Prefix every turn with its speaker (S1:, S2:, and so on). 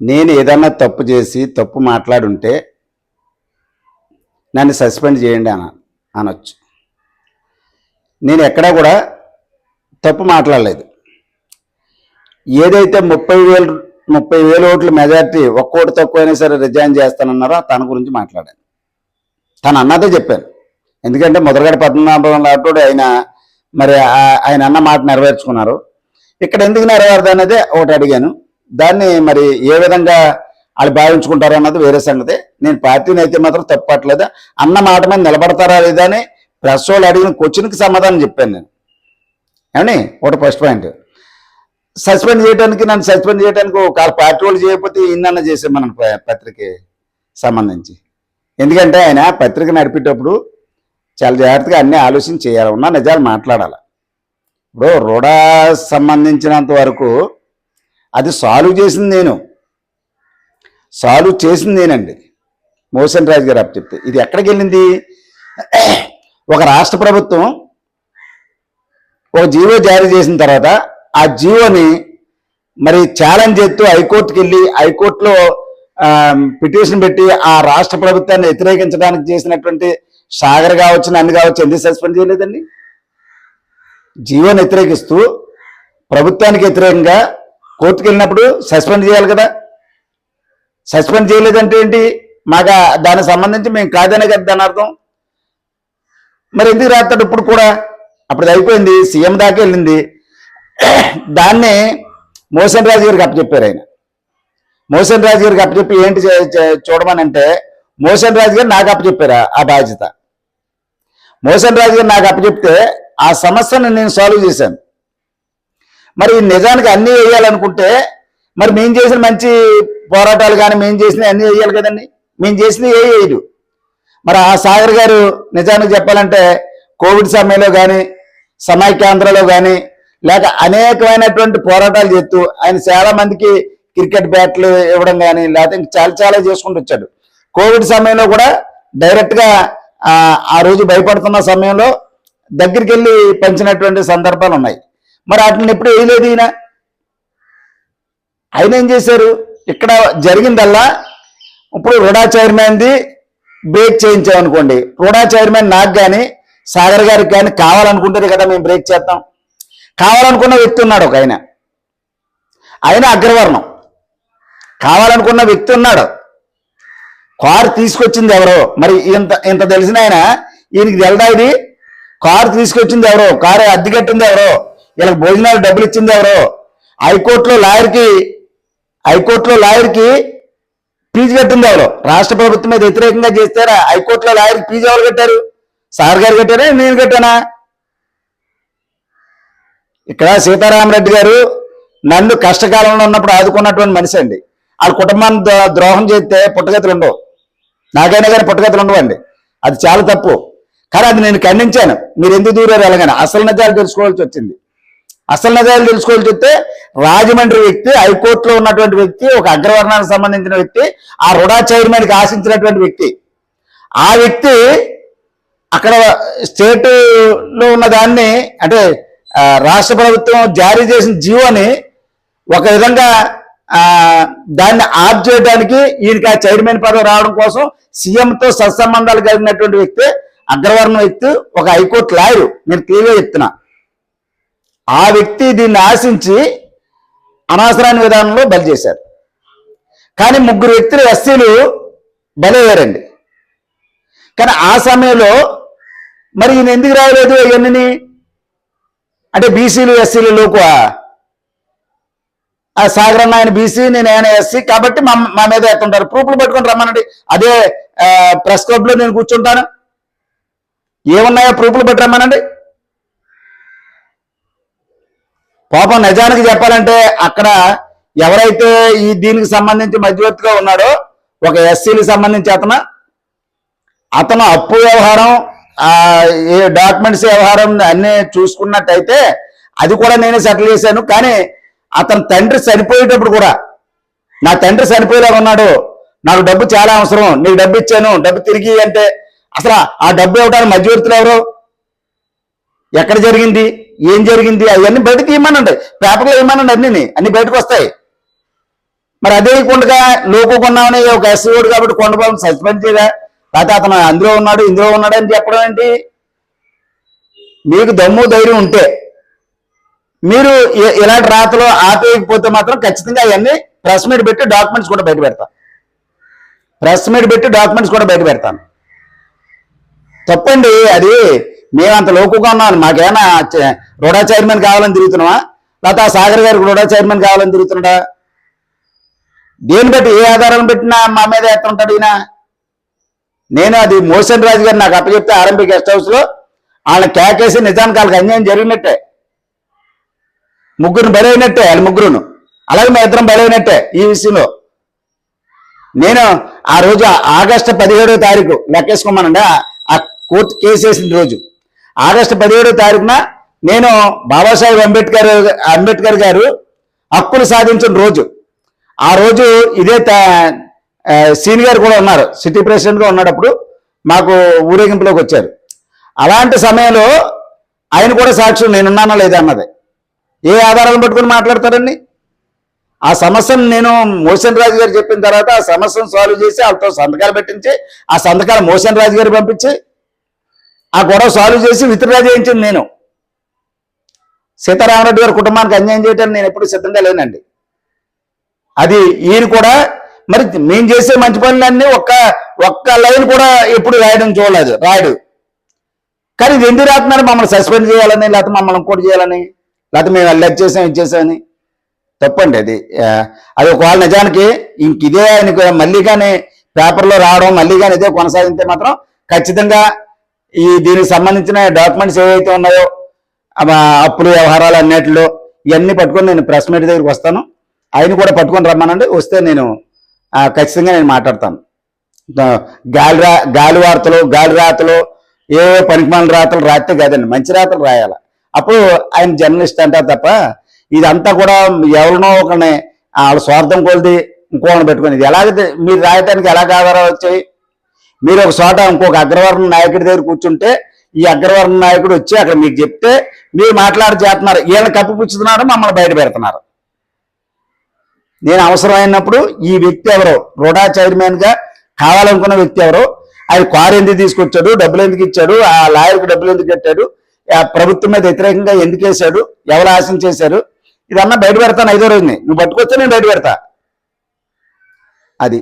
S1: నేను ఏదన్నా తప్పు చేసి తప్పు మాట్లాడుంటే నన్ను సస్పెండ్ చేయండి అన అనొచ్చు. నేను ఎక్కడా కూడా తప్పు మాట్లాడలేదు. ఏదైతే ముప్పై వేలు ముప్పై వేల ఓట్ల మెజార్టీ ఒక్కోటి తక్కువైనా సరే రిజైన్ చేస్తానన్నారో తన గురించి మాట్లాడాను. తను అన్నదే చెప్పాను. ఎందుకంటే మొదలగడ పద్మనాభం లాంటి ఆయన మరి ఆయన అన్న మాట నెరవేర్చుకున్నారు. ఇక్కడ ఎందుకు నెరవేరదు అనేది ఒకటి అడిగాను. దాన్ని మరి ఏ విధంగా వాళ్ళు భావించుకుంటారో అన్నది వేరే సంగతి. నేను పార్టీని అయితే మాత్రం తప్పట్లేదు. అన్న మాట మీద నిలబడతారా లేదా అని ప్రెస్ వాళ్ళు అడిగిన క్వశ్చన్కి సమాధానం చెప్పాను నేను. ఏమండి? ఒకటి ఫస్ట్ పాయింట్. సస్పెండ్ చేయడానికి నన్ను సస్పెండ్ చేయడానికి ఒక పార్టీ వాళ్ళు చేయకపోతే ఇన్నన్న చేసే మన పత్రికే సంబంధించి. ఎందుకంటే ఆయన పత్రిక నడిపేటప్పుడు చాలా జాగ్రత్తగా అన్నీ ఆలోచన చేయాలి. ఉన్న నిజాలు మాట్లాడాలి. ఇప్పుడు రుడా సంబంధించినంత వరకు అది సాల్వ్ చేసింది నేను. సాల్వ్ చేసింది నేనండి. మోసన్ రాజు గారు చెప్తే ఇది ఎక్కడికి వెళ్ళింది? ఒక రాష్ట్ర ప్రభుత్వం ఒక జీవో జారీ చేసిన తర్వాత ఆ జీవోని మరి ఛాలెంజ్ చేస్తూ హైకోర్టుకి వెళ్ళి హైకోర్టులో పిటిషన్ పెట్టి ఆ రాష్ట్ర ప్రభుత్వాన్ని వ్యతిరేకించడానికి చేసినటువంటి సాగర్ కావచ్చు నన్ను కావచ్చు ఎందుకు సస్పెండ్ చేయలేదండి? జీవోని వ్యతిరేకిస్తూ ప్రభుత్వానికి వ్యతిరేకంగా కోర్టుకు వెళ్ళినప్పుడు సస్పెండ్ చేయాలి కదా. సస్పెండ్ చేయలేదంటే ఏంటి? మాకు దానికి సంబంధించి మేము కాదనే కదా దాని అర్థం. మరి ఎందుకు రాస్తాడు ఇప్పుడు కూడా? అప్పుడు అయిపోయింది సీఎం దాకా వెళ్ళింది. దాన్ని మోసన్ రాజు గారికి అప్పచెప్పారు ఆయన. మోసన్ రాజు గారికి అప్పచెప్పి ఏంటి చూడమని అంటే మోసన్ రాజు గారు నాకు అప్పచెప్పారు ఆ- ఆ బాధ్యత. మోసన్ రాజు గారు నాకు అప్పచెప్తే ఆ సమస్యను నేను సాల్వ్ చేశాను. మరి నిజానికి అన్నీ వేయాలనుకుంటే మరి మేము చేసిన మంచి పోరాటాలు కానీ మేము చేసినవి అన్నీ వేయాలి కదండి. మేము చేసినవి ఏ వేయదు. మరి ఆ సాగర్ గారు నిజానికి చెప్పాలంటే కోవిడ్ సమయంలో కానీ సమైక్యాంధ్రలో కానీ లేక అనేకమైనటువంటి పోరాటాలు చేస్తూ ఆయన చాలా మందికి క్రికెట్ బ్యాట్లు ఇవ్వడం కానీ లేకపోతే చాలా చాలా చేసుకుంటూ వచ్చాడు. కోవిడ్ సమయంలో కూడా డైరెక్ట్గా ఆ, ఆ రోజు భయపడుతున్న సమయంలో దగ్గరికి వెళ్ళి పంచినటువంటి సందర్భాలు ఉన్నాయి. మరి వాటిని ఎప్పుడు వేయలేదు ఈయన. ఆయన ఏం చేశారు? ఇక్కడ జరిగిందల్లా ఇప్పుడు రుడా చైర్మన్ది బ్రేక్ చేయించామనుకోండి రుడా చైర్మన్ నాకు కానీ సాగర్ గారికి కానీ కావాలనుకుంటేనే కదా మేము బ్రేక్ చేస్తాం. కావాలనుకున్న వ్యక్తి ఉన్నాడు ఒక ఆయన. ఆయన అగ్రవర్ణం. కావాలనుకున్న వ్యక్తి ఉన్నాడు. కారు తీసుకొచ్చింది ఎవరో? మరి ఇంత ఇంత తెలిసిన ఆయన ఈయనకి తెలదా ఇది? కారు తీసుకొచ్చింది ఎవరో? కారు అద్దెకట్టింది ఎవరో? వీళ్ళకి భోజనాలు డబ్బులు ఇచ్చింది ఎవరో? హైకోర్టులో లాయర్కి హైకోర్టులో లాయర్కి ఫీజు కట్టింది ఎవరు? రాష్ట్ర ప్రభుత్వం మీద వ్యతిరేకంగా చేస్తారా హైకోర్టులో లాయర్కి ఫీజు ఎవరు కట్టారు? సార్ గారు కట్టారా? నేను కట్టానా? ఇక్కడ సీతారామరెడ్డి గారు నన్ను కష్టకాలంలో ఉన్నప్పుడు ఆదుకున్నటువంటి మనిషి అండి. వాళ్ళ కుటుంబాన్ని ద్రోహం చేస్తే పుట్టగతులు ఉండవు. నాకైనా కానీ పుట్టగతులు ఉండవండి. అది చాలా తప్పు. కానీ అది నేను ఖండించాను. మీరు ఎందుకు దూరారు ఎలాగైనా? అసలు నిజాలు తెలుసుకోవాల్సి వచ్చింది. అసలు నిజాలు తెలుసుకోవాలి చెప్తే రాజమండ్రి వ్యక్తి హైకోర్టులో ఉన్నటువంటి వ్యక్తి ఒక అగ్రవర్ణానికి సంబంధించిన వ్యక్తి ఆ రుడా చైర్మన్కి ఆశించినటువంటి వ్యక్తి. ఆ వ్యక్తి అక్కడ స్టేటులో ఉన్న దాన్ని అంటే రాష్ట్ర ప్రభుత్వం జారీ చేసిన జీవోని ఒక విధంగా దాన్ని ఆప్ చేయడానికి ఈయనకి ఆ చైర్మన్ పదవి రావడం కోసం సీఎంతో సత్సంబంధాలు కలిగినటువంటి వ్యక్తి అగ్రవర్ణ వ్యక్తి ఒక హైకోర్టు లాయరు. నేను క్లియర్గా చెప్తున్నా. ఆ వ్యక్తి దీన్ని ఆశించి అనవసరాన్ని విధానంలో బలి చేశారు. కానీ ముగ్గురు వ్యక్తులు ఎస్సీలు బలయ్యారండి. కానీ ఆ సమయంలో మరి ఈయన ఎందుకు రాయలేదు ఇవన్నీ అంటే బీసీలు ఎస్సీలు లోకు ఆ సాగరన్న ఆయన బీసీ నేను ఆయన ఎస్సీ కాబట్టి మా మా మీద ఎత్తుంటారు. ప్రూఫ్లు పెట్టుకొని రమ్మనండి. అదే ప్రెస్ క్లబ్లో నేను కూర్చుంటాను. ఏమున్నాయో ప్రూఫ్లు పెట్టి రమ్మనండి. పాపం నిజానికి చెప్పాలంటే అక్కడ ఎవరైతే ఈ దీనికి సంబంధించి మధ్యవర్తిగా ఉన్నాడో ఒక ఎస్సీలకు సంబంధించి అతను అతను అప్పు వ్యవహారం ఏ డాక్యుమెంట్స్ వ్యవహారం అన్ని చూసుకున్నట్టయితే అది కూడా నేనే సెటిల్ చేశాను. కానీ అతని తండ్రి చనిపోయేటప్పుడు కూడా నా తండ్రి చనిపోయేలా ఉన్నాడు నాకు డబ్బు చాలా అవసరం నీకు డబ్బు ఇచ్చాను డబ్బు తిరిగి అంటే అసలు ఆ డబ్బు ఇవ్వడానికి మధ్యవర్తులు ఎవరు? ఎక్కడ జరిగింది? ఏం జరిగింది? అవన్నీ బయటకు ఇమ్మనండి పేపర్లో ఇమ్మనండి అన్ని అన్ని బయటకు వస్తాయి. మరి అదే కొండగా లోపు కొన్నామని ఒక ఎస్ఓడు కాబట్టి కొండబాబు సస్పెండ్ చేయరా లేకపోతే అతను అందులో ఉన్నాడు ఇందులో ఉన్నాడు అని చెప్పడం ఏంటి? మీకు దమ్ము ధైర్యం ఉంటే మీరు ఇలాంటి రాతలో ఆపేయకపోతే మాత్రం ఖచ్చితంగా అవన్నీ ప్రెస్ మీట్ పెట్టి డాక్యుమెంట్స్ కూడా బయట పెడతా. ప్రెస్ మీట్ పెట్టి డాక్యుమెంట్స్ కూడా బయట పెడతాను. తప్పండి అది మేము అంత లోకుగా ఉన్నాం. మాకేమైనా రోడా చైర్మన్ కావాలని తిరుగుతున్నావా? లేకపోతే ఆ సాగర్ గారికి రోడా చైర్మన్ కావాలని తిరుగుతున్నాడా? దేని బట్టి ఏ ఆధారాలను పెట్టినా మా మీద ఎత్తుంటాడు ఈయన? నేను అది మోసన్ రాజు గారు నాకు అప్పచెప్తే ఆర్ఎంపీ గెస్ట్ హౌస్లో వాళ్ళని కేకేసి నిజానికి వాళ్ళకి అన్యాయం జరిగినట్టే. ముగ్గురు బలైనట్టే వాళ్ళ ముగ్గురును. అలాగే మా ఇద్దరం బలైనట్టే ఈ విషయంలో. నేను ఆ రోజు ఆగస్టు పదిహేడో తారీఖు లెక్కేసుకోమనండి. ఆ కోర్టు కేసు వేసిన రోజు. ఆగస్టు పదిహేడో తారీఖున నేను బాబాసాహెబ్ అంబేద్కర్ అంబేద్కర్ గారు హక్కులు సాధించిన రోజు. ఆ రోజు ఇదే త- సీని గారు కూడా ఉన్నారు. సిటీ ప్రెసిడెంట్గా ఉన్నప్పుడు మాకు ఊరేగింపులోకి వచ్చారు. అలాంటి సమయంలో ఆయన కూడా సాక్ష్యం నేనున్నానా లేదా అన్నది. ఏ ఆధారాలను పట్టుకుని మాట్లాడతారండి? ఆ సమస్యను నేను మోషన్ రాజు గారు చెప్పిన తర్వాత ఆ సమస్యను సాల్వ్ చేసి వాళ్ళతో సంతకాలు పెట్టించి ఆ సంతకాలు మోషన్ రాజు గారు పంపించి ఆ గొడవ సాల్వ్ చేసి విత్డ్రా చేయించింది నేను. సీతారామరెడ్డి గారి కుటుంబానికి అన్యాయం చేయడానికి నేను ఎప్పుడు సిద్ధంగా లేనండి. అది ఈయన కూడా మరి మేము చేసే మంచి పనులన్నీ ఒక్క ఒక్క లైన్ కూడా ఎప్పుడు రాయడం చూడలేదు రాయడు. కానీ ఇది ఎందుకు రాస్తున్నారు? మమ్మల్ని సస్పెండ్ చేయాలని లేకపోతే మమ్మల్ని ఇంకోటి చేయాలని లేకపోతే మేము అల్లెట్ చేసాం ఇది చేసామని తప్పండి అది. అది ఒకవేళ నిజానికి ఇంక ఇదే ఆయనకు మళ్ళీ కానీ పేపర్లో రావడం మళ్ళీ కానీ ఇదే కొనసాగితే మాత్రం ఖచ్చితంగా ఈ దీనికి సంబంధించిన డాక్యుమెంట్స్ ఏవైతే ఉన్నాయో అప్పులు వ్యవహారాలు అన్నిటిలో ఇవన్నీ పట్టుకొని నేను ప్రెస్ మీట్ దగ్గరికి వస్తాను. ఆయన కూడా పట్టుకొని రమ్మనండి. వస్తే నేను ఖచ్చితంగా నేను మాట్లాడతాను. గాలి రా గాలి వార్తలు గాలి రాతలు ఏ పనికిమాల రాతలు రాస్తే కాదండి మంచి రాతలు రాయాలి. అప్పుడు ఆయన జర్నలిస్ట్ అంటారు తప్ప ఇదంతా కూడా ఎవరినో ఒకరిని వాళ్ళ స్వార్థం కొలిది ఇంకోని పెట్టుకుని ఇది ఎలాగ మీరు రాయటానికి ఎలాగ ఆధారాలు వచ్చాయి మీరు ఒక చోట ఇంకొక అగ్రవర్ణ నాయకుడి దగ్గర కూర్చుంటే ఈ అగ్రవర్ణ నాయకుడు వచ్చి అక్కడ మీకు చెప్తే మీరు మాట్లాడి చేస్తున్నారు. వీళ్ళని కప్పిపుచ్చుతున్నారు మమ్మల్ని బయట పెడుతున్నారు. నేను అవసరమైనప్పుడు ఈ వ్యక్తి ఎవరో రోడా చైర్మన్గా కావాలనుకున్న వ్యక్తి ఎవరో ఆయన కారు ఎందుకు తీసుకొచ్చాడు డబ్బులు ఎందుకు ఇచ్చాడు ఆ లాయర్కి డబ్బులు ఎందుకు కట్టాడు ఆ ప్రభుత్వం మీద వ్యతిరేకంగా ఎందుకు వేశాడు ఎవరు ఆశం చేశారు ఇదన్నా బయట పెడతాను ఐదో రోజుని. నువ్వు పట్టుకొస్తే నేను బయట పెడతా. అది.